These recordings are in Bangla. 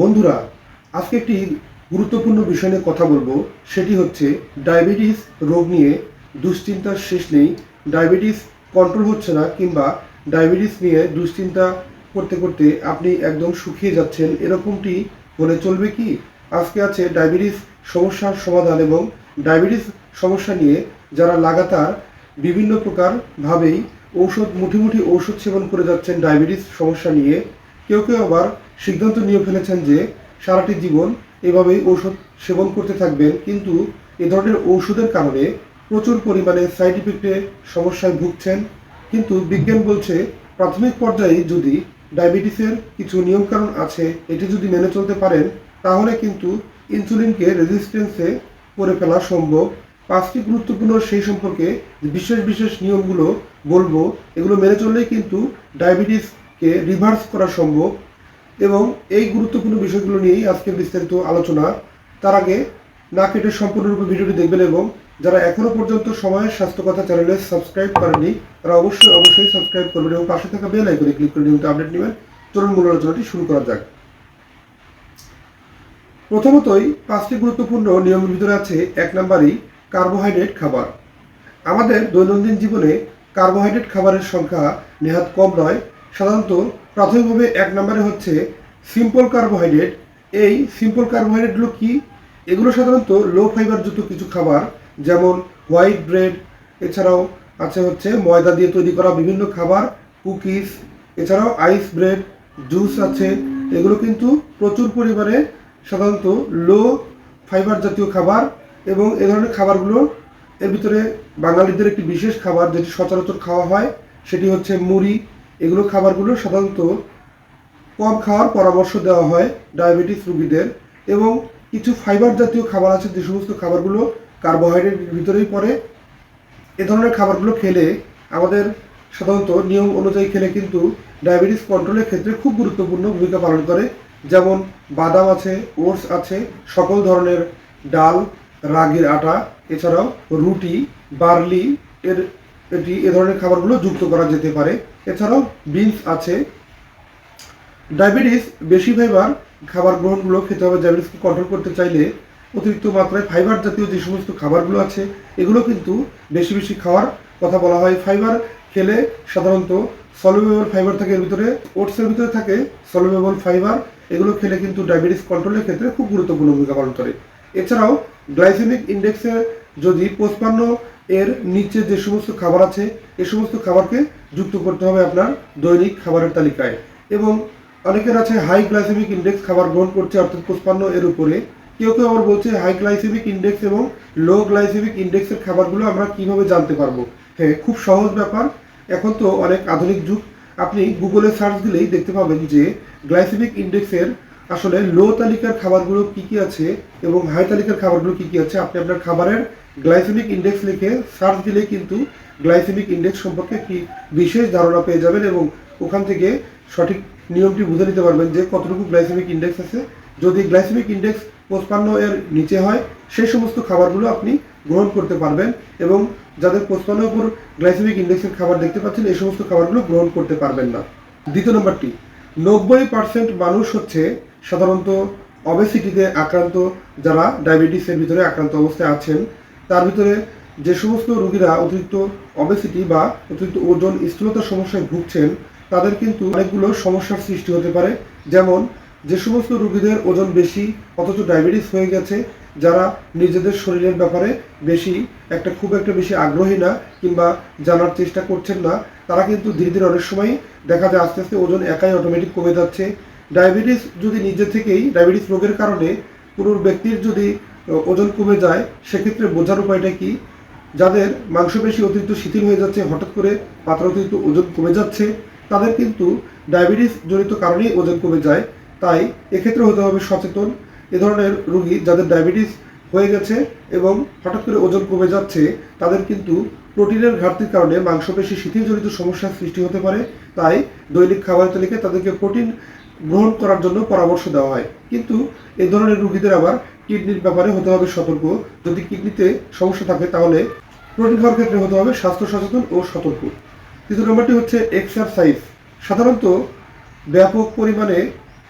বন্ধুরা, আজকে একটি গুরুত্বপূর্ণ বিষয় নিয়ে কথা বলব। সেটি হচ্ছে ডায়াবেটিস রোগ নিয়ে দুশ্চিন্তার শেষ নেই। ডায়াবেটিস কন্ট্রোল হচ্ছে না কিংবা ডায়াবেটিস নিয়ে দুশ্চিন্তা করতে করতে আপনি একদম শুকিয়ে যাচ্ছেন। এরকমটি হলে চলবে কি? আজকে আছে ডায়াবেটিস সমস্যার সমাধান এবং ডায়াবেটিস সমস্যা নিয়ে যারা লাগাতার বিভিন্ন প্রকারভাবেই ঔষধ, মুঠি মুঠি ঔষধ সেবন করে যাচ্ছেন ডায়াবেটিস সমস্যা নিয়ে কেউ কেউ আবার সিদ্ধান্ত নিয়ে ফেলেছেন যে সারাটি জীবন এভাবেই ঔষধ সেবন করতে থাকবেন, কিন্তু এ ধরনের ঔষধের কারণে প্রচুর পরিমাণে সাইড ইফেক্টে সমস্যায় ভুগছেন। কিন্তু বিজ্ঞান বলছে প্রাথমিক পর্যায়ে যদি ডায়াবেটিসের কিছু নিয়মকানুন আছে, এটি যদি মেনে চলতে পারেন, তাহলে কিন্তু ইনসুলিনকে রেজিস্ট্যান্সে করে ফেলা সম্ভব। পাঁচটি গুরুত্বপূর্ণ সেই সম্পর্কে বিশেষ বিশেষ নিয়মগুলো বলব। এগুলো মেনে চললেই কিন্তু ডায়াবেটিসকে রিভার্স করা সম্ভব এবং এই গুরুত্বপূর্ণ বিষয়গুলো নিয়েই আজকের বিস্তারিত আলোচনা। তার আগে না কেটে সম্পূর্ণরূপে ভিডিওটি দেখবেন এবং যারা এখনও পর্যন্ত সময়ের স্বাস্থ্য কথা চ্যানেলে সাবস্ক্রাইব করেননি, তারা অবশ্যই অবশ্যই সাবস্ক্রাইব করবেন এবং পাশে থাকা বেল আইকনে ক্লিক করে নিয়মিত আপডেট নেবেন। চলুন মূল আলোচনাটি শুরু করা যাক। প্রথমতই পাঁচটি গুরুত্বপূর্ণ নিয়মের ভিতরে আছে, এক নম্বরই কার্বোহাইড্রেট খাবার। আমাদের দৈনন্দিন জীবনে কার্বোহাইড্রেট খাবারের সংখ্যা নেহাত কম নয়। সাধারণত প্রাথমিকভাবে এক নম্বরে হচ্ছে সিম্পল কার্বোহাইড্রেট এই সিম্পল কার্বোহাইড্রেটগুলো কি? এগুলো সাধারণত লো ফাইবারযুক্ত কিছু খাবার, যেমন হোয়াইট ব্রেড এছাড়াও আছে হচ্ছে ময়দা দিয়ে তৈরি করা বিভিন্ন খাবার কুকিজ এছাড়াও আইস ব্রেড জুস আছে। এগুলো কিন্তু প্রচুর পরিমাণে সাধারণত লো ফাইবার জাতীয় খাবার এবং এ ধরনের খাবারগুলো এর ভিতরে বাঙালিদের একটি বিশেষ খাবার যেটি সচরাচর খাওয়া হয়, সেটি হচ্ছে মুড়ি। এগুলো খাবারগুলো সাধারণত কম খাওয়ার পরামর্শ দেওয়া হয় ডায়াবেটিস রোগীদের এবং কিছু ফাইবার জাতীয় খাবার আছে, যে সমস্ত খাবারগুলো কার্বোহাইড্রেটের ভিতরেই পড়ে। এ ধরনের খাবারগুলো খেলে আমাদের সাধারণত নিয়ম অনুযায়ী খেলে কিন্তু ডায়াবেটিস কন্ট্রোলের ক্ষেত্রে খুব গুরুত্বপূর্ণ ভূমিকা পালন করে। যেমন বাদাম আছে, ওটস আছে, সকল ধরনের ডাল, রাগির আটা, এছাড়াও রুটি, বার্লি এর এটি এ ধরনের খাবারগুলো যুক্ত করা যেতে পারে। এছাড়াও বিনস আছে। ডায়াবেটিস বেশি ফাইবার খাবার গ্রহণগুলো খেতে হবে ডায়াবেটিসকে কন্ট্রোল করতে চাইলে অতিরিক্ত মাত্রায় ফাইবার জাতীয় যে সমস্ত খাবারগুলো আছে, এগুলো কিন্তু বেশি বেশি খাওয়ার কথা বলা হয়। ফাইবার খেলে সাধারণত সলুবেবল ফাইবার থাকে এর ভিতরে ওটসের ভিতরে থাকে সলুবেবল ফাইবার এগুলো খেলে কিন্তু ডায়াবেটিস কন্ট্রোলের ক্ষেত্রে খুব গুরুত্বপূর্ণ ভূমিকা পালন করে। এছাড়াও গ্লাইসেমিক ইন্ডেক্সে যদি পঁচপান্ন এর নিচে যে সমস্ত খাবার আছে, এ সমস্ত খাবারকে যুক্ত করতে হবে আপনার দৈনিক খাবারের তালিকায়। এবং অনেকের আছে হাই গ্লাইসেমিক ইন্ডেক্স খাবার গ্রহণ করছে, অর্থাৎ পঁচপান্ন এর উপরে। কেউ কেউ আবার বলছে হাই গ্লাইসেমিক ইন্ডেক্স এবং লো গ্লাইসেমিক ইন্ডেক্সের খাবারগুলো আমরা কীভাবে জানতে পারব? হ্যাঁ খুব সহজ ব্যাপার। এখন তো অনেক আধুনিক যুগ। আপনি গুগলে সার্চ দিলেই দেখতে পাবেন যে গ্লাইসেমিক ইন্ডেক্সের আসলে লো তালিকার খাবারগুলো কি কি আছে এবং হাই তালিকার খাবারগুলো কি কি আছে? আপনি আপনার খাবারের গ্লাইসেমিক ইন্ডেক্স লিখে সার্চ দিলে কিন্তু গ্লাইসেমিক ইন্ডেক্স সম্পর্কে কি বিশেষ ধারণা পেয়ে যাবেন এবং ওখান থেকে সঠিক নিয়মটি বুঝে নিতে পারবেন যে কতটুকু গ্লাইসেমিক ইন্ডেক্স আছে। যদি গ্লাইসেমিক ইন্ডেক্স পঁচপান্ন এর নিচে হয়, সেই সমস্ত খাবারগুলো আপনি গ্রহণ করতে পারবেন এবং যাদের পঁচপান্ন উপর গ্লাইসেমিক ইন্ডেক্সের খাবার দেখতে পাচ্ছেন, এই সমস্ত খাবারগুলো গ্রহণ করতে পারবেন না। দ্বিতীয় নম্বরটি, নব্বই পার্সেন্ট মানুষ হচ্ছে সাধারণত অবেসিটিতে আক্রান্ত যারা ডায়াবেটিসের ভিতরে আক্রান্ত অবস্থায় আছেন, তার ভিতরে যে সমস্ত রোগীরা অতিরিক্ত অবেসিটি বা অতিরিক্ত ওজন, স্থূলতার সমস্যায় ভুগছেন, তাদের কিন্তু অনেকগুলো সমস্যার সৃষ্টি হতে পারে। যেমন, যে সমস্ত রোগীদের ওজন বেশি, অথচ ডায়াবেটিস হয়ে গেছে, যারা নিজেদের শরীরের ব্যাপারে বেশি, একটা খুব একটা বেশি আগ্রহী না কিংবা জানার চেষ্টা করছেন না, তারা কিন্তু ধীরে ধীরে অনেক সময় দেখা যায় আস্তে আস্তে ওজন একাই অটোমেটিক কমে যাচ্ছে। ডায়াবেটিস যদি নিজে থেকেই, ডায়াবেটিস রোগের কারণে কোনো ব্যক্তির যদি ওজন কমে যায়, সেক্ষেত্রে বোঝার উপায়টা কি? যাদের মাংসপেশি অতিরিক্ত শিথিল হয়ে যাচ্ছে, হঠাৎ করে পাত্র অতিরিক্ত ওজন কমে যাচ্ছে, তাদের কিন্তু ডায়াবেটিস জনিত কারণেই ওজন কমে যায়। তাই এক্ষেত্রে হতে হবে সচেতন। এ ধরনের রোগী যাদের ডায়াবেটিস হয়ে গেছে এবং হঠাৎ করে ওজন কমে যাচ্ছে, তাদের কিন্তু প্রোটিনের ঘাটতির কারণে মাংসপেশি শিথিলজনিত সমস্যার সৃষ্টি হতে পারে। তাই দৈনিক খাবার তালিকায় তাদেরকে প্রোটিন গ্রহণ করার জন্য পরামর্শ দেওয়া হয়। কিন্তু এ ধরনের রুগীদের আবার কিডনির ব্যাপারে হতে হবে সতর্ক। যদি কিডনিতে সমস্যা থাকে, তাহলে প্রোটিন খাওয়ার ক্ষেত্রে হতে হবে স্বাস্থ্য সচেতন ও সতর্ক। তৃতীয় নম্বরটি হচ্ছে এক্সারসাইজ সাধারণত ব্যাপক পরিমাণে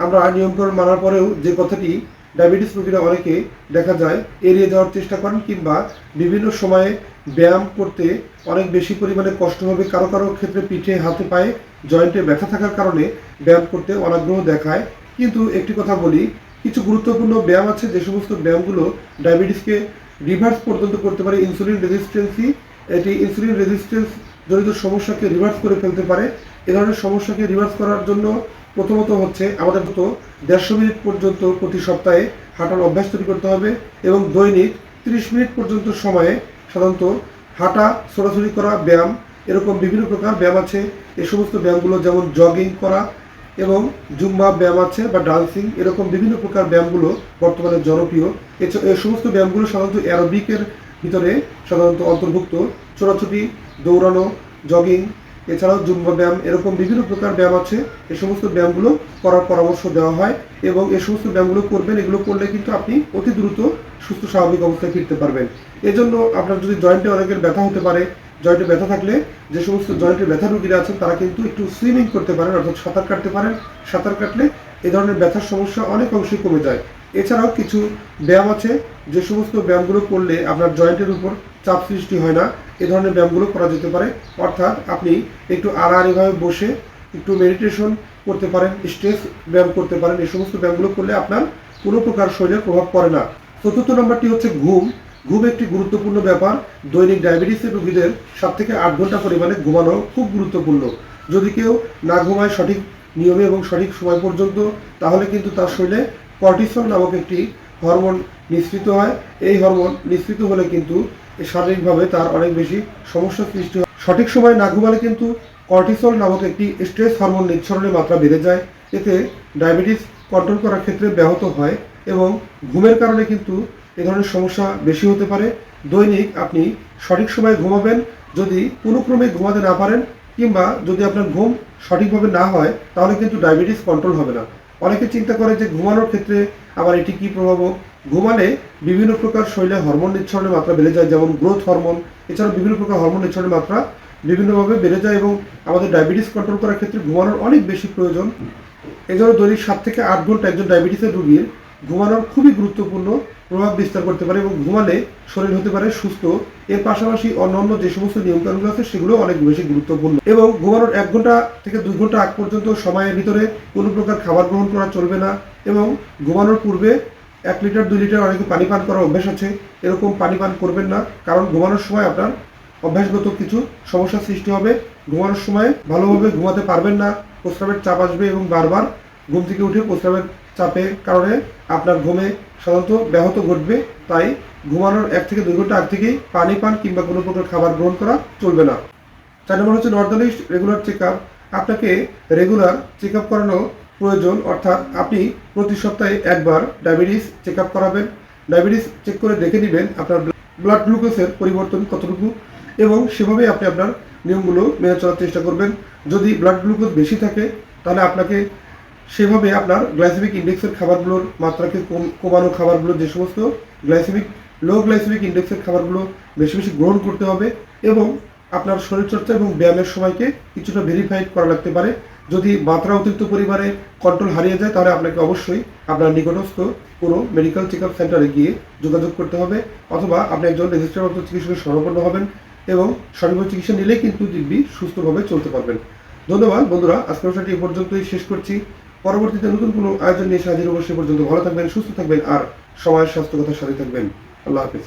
আমরা নিয়ন্ত্রণ মানার পরেও যে কথাটি ডায়াবেটিস রোগীরা অনেকে দেখা যায় এড়িয়ে যাওয়ার চেষ্টা করেন কিংবা বিভিন্ন সময়ে ব্যায়াম করতে অনেক বেশি পরিমাণে কষ্ট হবে। কারও কারও ক্ষেত্রে পিঠে, হাতে, পায়ে, জয়েন্টে ব্যথা থাকার কারণে ব্যায়াম করতে অনাগ্রহ দেখায়। কিন্তু একটি কথা বলি, কিছু গুরুত্বপূর্ণ ব্যায়াম আছে, যে সমস্ত ব্যায়ামগুলো ডায়াবেটিসকে রিভার্স পর্যন্ত করতে পারে। ইনসুলিন রেজিস্ট্যান্সি এটি ইনসুলিন রেজিস্ট্যান্স জনিত সমস্যাকে রিভার্স করে ফেলতে পারে। এ ধরনের সমস্যাকে রিভার্স করার জন্য প্রথমত হচ্ছে আমাদের মতো দেড়শো মিনিট পর্যন্ত প্রতি সপ্তাহে হাঁটার অভ্যাস তৈরি করতে হবে এবং দৈনিক তিরিশ মিনিট পর্যন্ত সময়ে সাধারণত হাঁটা ছোটাছুটি করা, ব্যায়াম, এরকম বিভিন্ন প্রকার ব্যায়াম আছে। এই সমস্ত ব্যায়ামগুলো যেমন জগিং করা এবং জুম্বা ব্যায়াম আছে বা ডান্সিং এরকম বিভিন্ন প্রকার ব্যায়ামগুলো বর্তমানে জনপ্রিয়। এছ- এই সমস্ত ব্যায়ামগুলো সাধারণত অ্যারোবিকের ভিতরে সাধারণত অন্তর্ভুক্ত। ছোটাছুটি দৌড়ানো জগিং এছাড়াও জুম্বা ব্যায়াম, এরকম বিভিন্ন প্রকার ব্যায়াম আছে। এ সমস্ত ব্যায়ামগুলো করার পরামর্শ দেওয়া হয় এবং এ সমস্ত ব্যায়ামগুলো করবেন, এগুলো করলে কিন্তু আপনি অতি দ্রুত সুস্থ স্বাভাবিক অবস্থায় ফিরতে পারবেন। এজন্য আপনার যদি জয়েন্টে অনেকের ব্যথা হতে পারে, জয়েন্টে ব্যথা থাকলে যে সমস্ত জয়েন্টে ব্যথা রুগীরা আছেন, তারা কিন্তু একটু সুইমিং করতে পারেন, অর্থাৎ সাঁতার কাটতে পারেন। সাঁতার কাটলে এ ধরনের ব্যথার সমস্যা অনেক অংশে কমে যায়। এছাড়াও কিছু ব্যায়াম আছে, যে সমস্ত ব্যায়ামগুলো করলে আপনার জয়েন্টের উপর চাপ সৃষ্টি হয় না, এ ধরনের ব্যায়ামগুলো করা যেতে পারে। অর্থাৎ আপনি একটু আড়াআড়িভাবে বসে একটু মেডিটেশন করতে পারেন স্ট্রেস ব্যায়াম করতে পারেন। এই সমস্ত ব্যায়ামগুলো করলে আপনার কোনো প্রকার শরীরে প্রভাব পড়ে না। চতুর্থ নম্বরটি হচ্ছে ঘুম। ঘুম একটি গুরুত্বপূর্ণ ব্যাপার। দৈনিক ডায়াবেটিসের রোগীদের সাত থেকে আট ঘণ্টা পরিমাণে ঘুমানো খুব গুরুত্বপূর্ণ। যদি কেউ না ঘুমায় সঠিক নিয়মে এবং সঠিক সময় পর্যন্ত, তাহলে কিন্তু তার শরীরে কর্টিসল নামক একটি হরমোন নিঃসৃত হয়। এই হরমোন নিঃসৃত হলে কিন্তু শারীরিকভাবে তার অনেক বেশি সমস্যার সৃষ্টি হয়। সঠিক সময় না ঘুমালে কিন্তু কর্টিসল নামক একটি স্ট্রেস হরমোন নিঃসরণের মাত্রা বেড়ে যায়। এতে ডায়াবেটিস কন্ট্রোল করার ক্ষেত্রে ব্যাহত হয় এবং ঘুমের কারণে কিন্তু এ ধরনের সমস্যা বেশি হতে পারে। দৈনিক আপনি সঠিক সময়ে ঘুমাবেন। যদি কোনো ক্রমে ঘুমাতে না পারেন কিংবা যদি আপনার ঘুম সঠিকভাবে না হয়, তাহলে কিন্তু ডায়াবেটিস কন্ট্রোল হবে না। অনেকে চিন্তা করে যে ঘুমানোর ক্ষেত্রে আবার এটি কী প্রভাব? ঘুমালে বিভিন্ন প্রকার শরীরে হরমোন নিঃসরণের মাত্রা বেড়ে যায়, যেমন গ্রোথ হরমোন এছাড়াও বিভিন্ন প্রকার হরমোন নিঃসরণের মাত্রা বিভিন্নভাবে বেড়ে যায় এবং আমাদের ডায়াবেটিস কন্ট্রোল করার ক্ষেত্রে ঘুমানোর অনেক বেশি প্রয়োজন। এজন্য দৈনিক সাত থেকে আট ঘণ্টা একজন ডায়াবেটিসের রোগীর ঘুমানোর খুবই গুরুত্বপূর্ণ প্রভাব বিস্তার করতে পারে এবং ঘুমালে শরীর হতে পারে সুস্থ। এর পাশাপাশি অন্যান্য যে সমস্ত নিয়মকানুনগুলো আছে, সেগুলো অনেক বেশি গুরুত্বপূর্ণ। এবং ঘুমানোর এক ঘণ্টা থেকে দুই ঘণ্টা আগ পর্যন্ত সময়ের ভিতরে কোনো প্রকার খাবার গ্রহণ করা চলবে না এবং ঘুমানোর পূর্বে এক লিটার, দুই লিটার অনেকে পানি পান করার অভ্যাস আছে। এরকম পানি পান করবেন না, কারণ ঘুমানোর সময় আপনার অভ্যাসগত কিছু সমস্যার সৃষ্টি হবে। ঘুমানোর সময় ভালোভাবে ঘুমাতে পারবেন না, প্রস্রাবের চাপ আসবে এবং বারবার ঘুম থেকে উঠে প্রস্রাবের চাপের কারণে আপনার ঘুমে সাধারণত ব্যাহত ঘটবে। তাই ঘুমানোর এক থেকে দুই ঘণ্টা আগ থেকেই পানি পান কিংবা কোনো প্রকার খাবার গ্রহণ করা চলবে না। চার নম্বর হচ্ছে নর্দালিস্ট রেগুলার চেক আপ আপনাকে রেগুলার চেক আপ করানো প্রয়োজন, অর্থাৎ আপনি প্রতি সপ্তাহে একবার ডায়াবেটিস চেক আপ করাবেন। ডায়াবেটিস চেক করে দেখে নেবেন আপনার ব্লাড গ্লুকোজের পরিবর্তন কতটুকু এবং সেভাবেই আপনি আপনার নিয়মগুলো মেনে চলার চেষ্টা করবেন। যদি ব্লাড গ্লুকোজ বেশি থাকে, তাহলে আপনাকে সেভাবে আপনার গ্লাইসেমিক ইন্ডেক্সের খাবারগুলোর মাত্রাকে কম- কমানো খাবারগুলো যে সমস্ত গ্লাইসেমিক লো গ্লাইসেমিক ইন্ডেক্সের খাবারগুলো বেশি বেশি গ্রহণ করতে হবে এবং আপনার শরীরচর্চা এবং ব্যায়ামের সময়কে কিছুটা ভেরিফাইড করা লাগতে পারে। যদি মাত্রা অতিরিক্ত পরিমাণে কন্ট্রোল হারিয়ে যায়, তাহলে আপনাকে অবশ্যই আপনার নিকটস্থ কোনো মেডিকেল চেক আপ সেন্টারে গিয়ে যোগাযোগ করতে হবে অথবা আপনি একজন রেজিস্টারপ্রাপ্ত চিকিৎসকের শরণাপন্ন হবেন এবং সঠিকভাবে চিকিৎসা নিলেই কিন্তু দিব্যি সুস্থভাবে চলতে পারবেন। ধন্যবাদ বন্ধুরা, আজকের অনুষ্ঠানটি এই পর্যন্তই। শেষ করছি। পরবর্তীতে নতুন কোনো আয়োজন নিয়ে সাজির অবশ্যই পর্যন্ত ভালো থাকবেন, সুস্থ থাকবেন আর সময়ের স্বাস্থ্য কথা সাথে থাকবেন। আল্লাহ হাফিজ।